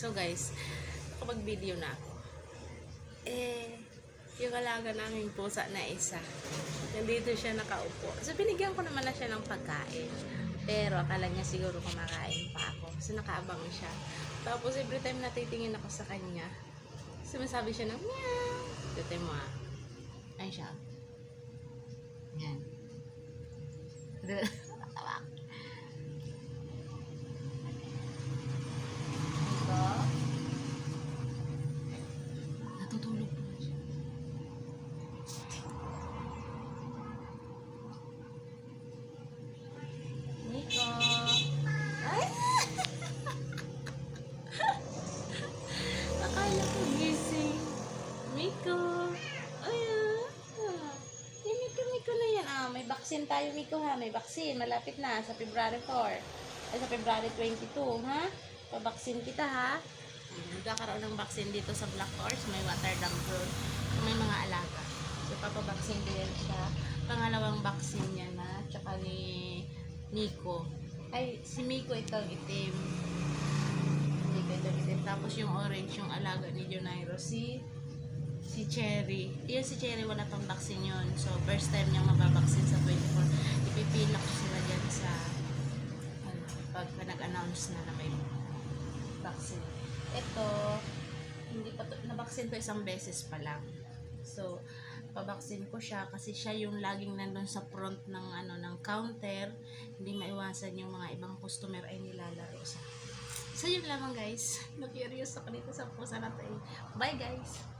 So guys, kapag video na ako, eh, yung alaga naming pusa na isa, nandito siya nakaupo. So binigyan ko naman na siya ng pagkain. Pero akala niya siguro kumakain pa ako. So nakaabang siya. Tapos every time natitingin ako sa kanya, sumasabi siya ng meow. Dito mo ah. Ayun siya. Yan. Ah, may vaccine tayo, Miko, ha? May vaccine. Malapit na sa February 4. Ay, sa February 22, ha? Pabaksin kita, ha? Magkakaroon ng vaccine dito sa Black Horse. May Waterdam Road. May mga alaga. So, papabaksin din siya. Pangalawang vaccine niya na. Tsaka ni Miko. Ay, si Miko itong itim. Miko itong itim. Tapos yung orange, yung alaga ni Junairo. Si si Cherry. Yung si Cherry, wala pang vaccine yun. So, first time niyang mababaksin sa 24. Ko sila dyan sa ano, pagka nag-announce na na may vaccine. Ito, hindi pa to, nabaksin to isang beses pa lang. So, pabaksin ko siya kasi siya yung laging nandun sa front ng ano ng counter. Hindi maiwasan yung mga ibang customer ay nilalaro sa. So, yun lamang guys. Na-curious ako dito sa pusa na to. Bye guys!